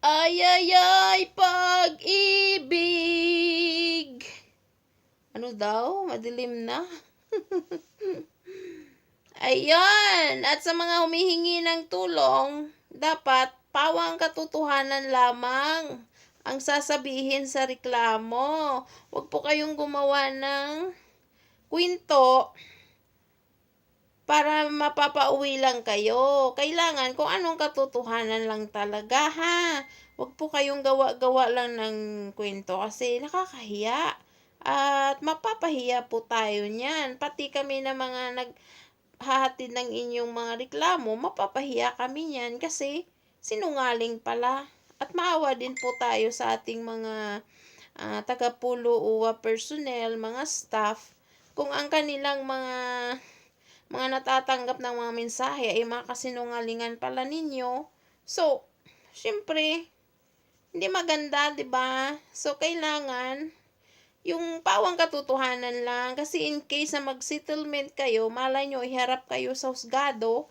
Ay, ay, ay, pag-ibig. Ano daw? Madilim na. Ayan. At sa mga humihingi ng tulong, dapat pawang katotohanan lamang ang sasabihin sa reklamo. Huwag po kayong gumawa ng kwento para mapapauwi lang kayo. Kailangan kung anong katotohanan lang talaga ha. Huwag po kayong gawa-gawa lang ng kwento kasi nakakahiya. At mapapahiya po tayo niyan. Pati kami na mga naghahatid ng inyong mga reklamo, mapapahiya kami niyan kasi sinungaling pala. At maawa din po tayo sa ating mga uh, taga-pulo uwa personnel, mga staff, kung ang kanilang mga mga natatanggap ng mga mensahe ay mga kasinungalingan pala ninyo. So, syempre, hindi maganda, 'di ba? So kailangan yung pawang katotohanan lang kasi in case na mag-settlement kayo, malay nyo iharap kayo sa husgado,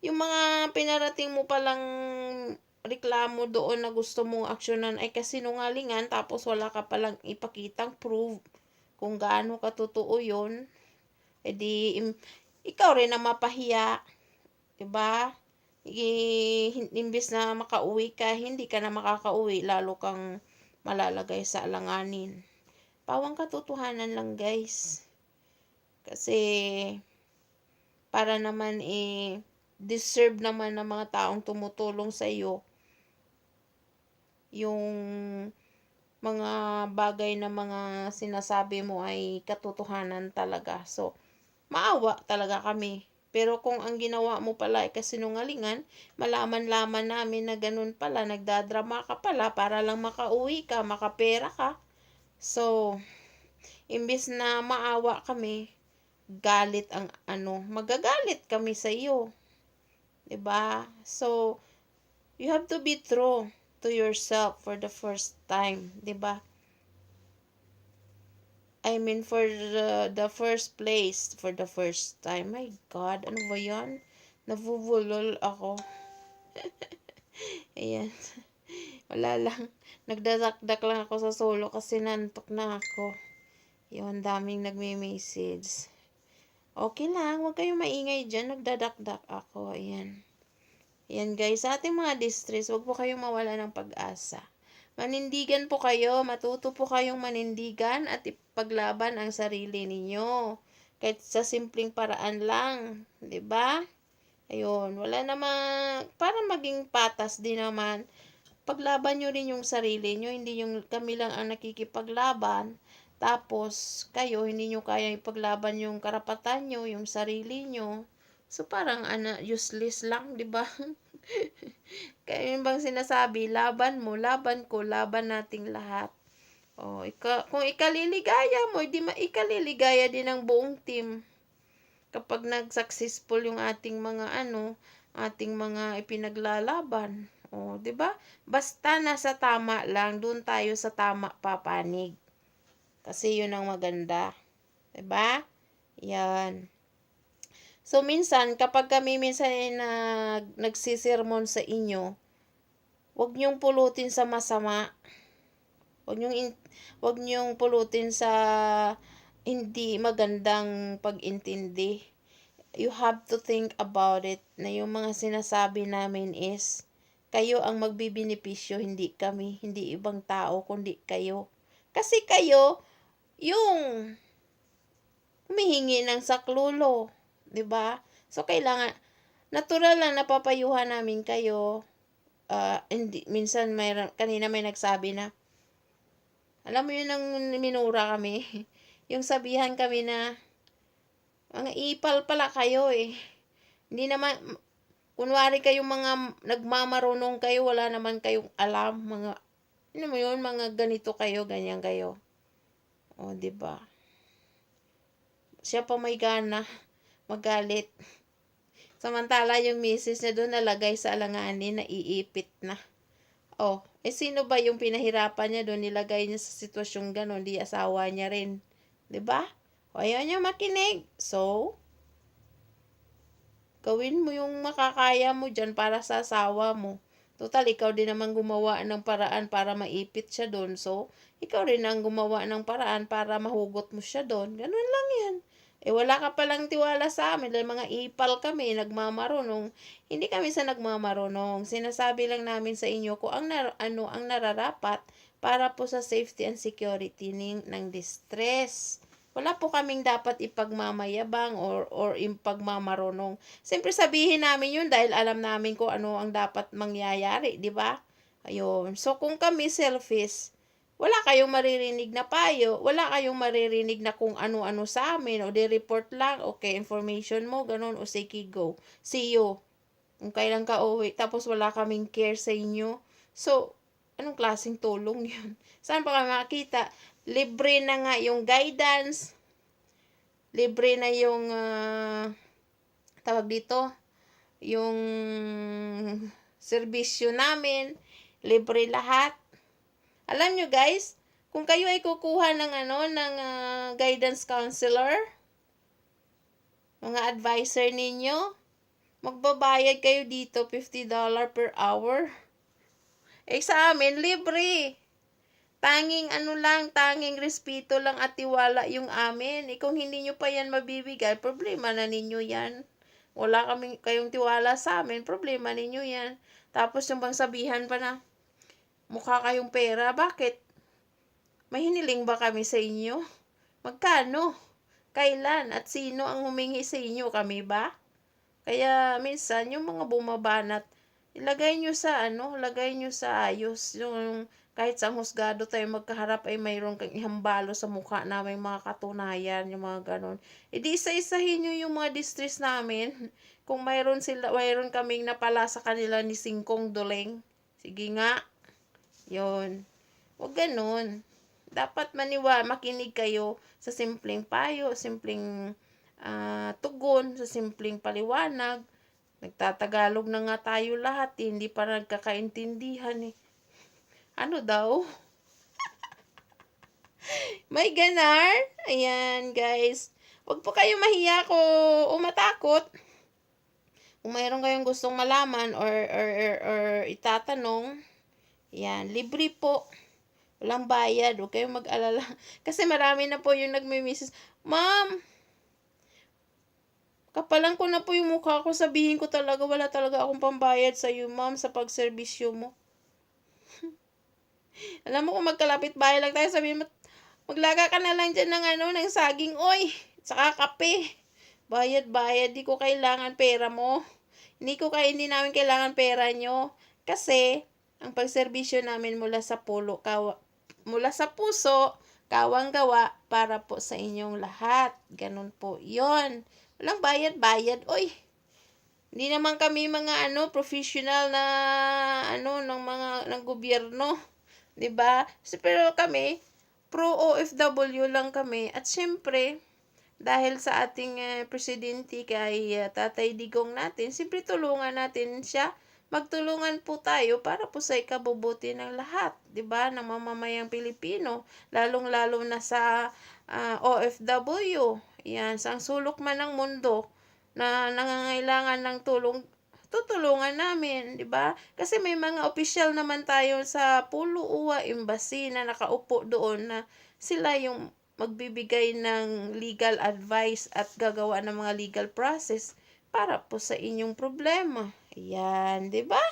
yung mga pinarating mo palang reklamo doon na gusto mong aksyonan ay kasinungalingan tapos wala ka palang ipakitang proof kung gaano katotoo yon edi ikaw rin ang mapahiya. 'Di ba? Imbis na makauwi ka, hindi ka na makakauwi, lalo kang malalagay sa alanganin. Pawang katotohanan lang, guys. Kasi para naman eh deserve naman ng mga taong tumutulong sa iyo yung mga bagay na mga sinasabi mo ay katotohanan talaga. So, maawa talaga kami. Pero kung ang ginawa mo pala ay kasinungalingan, malaman-laman namin na ganun pala, nagdadrama ka pala para lang makauwi ka, makapera ka. So, imbis na maawa kami, galit ang ano, magagalit kami sa iyo. 'Di ba? So, you have to be true to yourself for the first time, 'di ba? I mean, for the, the first place, for the first time. My God, ano ba yan? Nabubulol ako. Ayan. Wala lang. Nagdadakdak lang ako sa solo kasi nantok na ako. Yun, daming nagme-message. Okay lang, huwag kayong maingay dyan. Nagdadakdak ako. Ayan. Ayan guys, sa ating mga distress, huwag po kayong mawala ng pag-asa. Manindigan po kayo, matuto po kayong manindigan at ipaglaban ang sarili ninyo. Kahit sa simpleng paraan lang, 'di ba? Ayun, wala namang para maging patas din naman. Paglaban nyo rin yung sarili nyo, hindi yung kami lang ang nakikipaglaban. Tapos, kayo, hindi nyo kaya ipaglaban yung karapatan nyo, yung sarili nyo. So, parang ano, useless lang, di ba? Kaya yun bang sinasabi, laban mo, laban ko, laban nating lahat. Oh, ika, kung ikaliligaya mo, hindi ma ikaliligaya din ng buong team. Kapag nag-successful yung ating mga ano, ating mga ipinaglalaban. Oh, 'di ba? Basta nasa tama lang, doon tayo sa tama papanig. Kasi 'yun ang maganda. 'Di ba? Yan. So, minsan, kapag kami minsan ay nag, nagsisirmon sa inyo, huwag niyong pulutin sa masama. Huwag niyong, in, huwag niyong pulutin sa hindi magandang pag-intindi. You have to think about it na yung mga sinasabi namin is kayo ang magbibinipisyo, hindi kami, hindi ibang tao, kundi kayo. Kasi kayo, yung humihingi ng saklulo, 'di ba? So kailangan natural lang napapayuhan namin kayo. Uh, hindi, minsan may kanina may nagsabi na alam mo yun nang minura kami. yung sabihan kami na mga ipal pala kayo eh. Hindi naman kunwari kayong mga nagmamarunong kayo, wala naman kayong alam, mga ano mo yun, mga ganito kayo, ganyan kayo. O, di ba? Siya pa may gana magalit. Samantala yung misis niya doon nalagay sa alanganin na iipit na. Oh, eh sino ba yung pinahirapan niya doon nilagay niya sa sitwasyong gano'n, di asawa niya rin. 'Di ba? O ayaw niya makinig. So, gawin mo yung makakaya mo dyan para sa asawa mo. Total, ikaw din naman gumawa ng paraan para maipit siya doon. So, ikaw rin ang gumawa ng paraan para mahugot mo siya doon. Ganun lang yan. Eh, wala ka palang tiwala sa amin dahil mga ipal kami, nagmamarunong. Hindi kami sa nagmamarunong. Sinasabi lang namin sa inyo kung ang, nar- ano, ang nararapat para po sa safety and security ng, ng distress. Wala po kaming dapat ipagmamayabang or, or ipagmamarunong. Siyempre sabihin namin yun dahil alam namin kung ano ang dapat mangyayari, di ba? Ayun. So, kung kami selfish, wala kayong maririnig na payo, wala kayong maririnig na kung ano-ano sa amin, o di-report lang, okay, information mo, ganun, o sige, go. See you. Kung kailan ka uwi, tapos wala kaming care sa inyo. So, anong klaseng tulong yun? Saan pa kami makakita? Libre na nga yung guidance, libre na yung, ah, tawag dito, yung serbisyo namin, libre lahat. Alam nyo guys, kung kayo ay kukuha ng ano, ng ah, guidance counselor, mga advisor ninyo, magbabayad kayo dito $50 per hour. Eh sa amin, libre. Tanging ano lang, tanging respeto lang at tiwala yung amin. Eh, kung hindi nyo pa yan mabibigay, problema na ninyo yan. Wala kaming kayong tiwala sa amin, problema ninyo yan. Tapos yung bang sabihan pa na, mukha kayong pera, bakit? May hiniling ba kami sa inyo? Magkano? Kailan? At sino ang humingi sa inyo? Kami ba? Kaya minsan, yung mga bumabanat, ilagay nyo sa ano, lagay nyo sa ayos. Yung kahit sa husgado tayo magkaharap ay mayroon kang ihambalo sa mukha na may mga katunayan, yung mga ganon. E di isa-isahin nyo yung mga distress namin. Kung mayroon sila, mayroon kaming napala sa kanila ni Singkong Doleng. Sige nga. Yon. Huwag ganun. Dapat maniwa, makinig kayo sa simpleng payo, simpleng ah, tugon, sa simpleng paliwanag. Nagtatagalog na nga tayo lahat, eh. hindi pa nagkakaintindihan eh. Ano daw? May ganar? Ayan, guys. Huwag po kayo mahiya ko o matakot. Kung mayroon kayong gustong malaman or, or, or, or itatanong, yan, libre po. Walang bayad. Huwag kayong mag-alala. Kasi marami na po yung nagme-message. Ma'am, kapalan ko na po yung mukha ko. Sabihin ko talaga, wala talaga akong pambayad sa iyo, ma'am, sa pagserbisyo mo. Alam mo kung magkalapit bahay lang tayo, sabihin mo, maglaga ka na lang dyan ng ano, ng saging, oy, saka kape. Bayad, bayad, di ko kailangan pera mo. Hindi ko kaya, hindi namin kailangan pera nyo. Kasi, ang pagserbisyo namin mula sa pulo, kawa, mula sa puso, kawang gawa para po sa inyong lahat. Ganun po yon Walang bayad-bayad. Oy, hindi naman kami mga ano professional na ano ng mga ng gobyerno, 'di ba? So, pero kami pro OFW lang kami at syempre dahil sa ating eh, presidente kay eh, Tatay Digong natin, siyempre tulungan natin siya. Magtulungan po tayo para po sa ikabubuti ng lahat, 'di ba? Ng mamamayang Pilipino, lalong-lalo na sa ah, OFW. Yan, sa sulok man ng mundo na nangangailangan ng tulong, tutulungan namin, 'di ba? Kasi may mga opisyal naman tayo sa Pulo Uwa Embassy na nakaupo doon na sila yung magbibigay ng legal advice at gagawa ng mga legal process para po sa inyong problema. Ayan, 'di ba?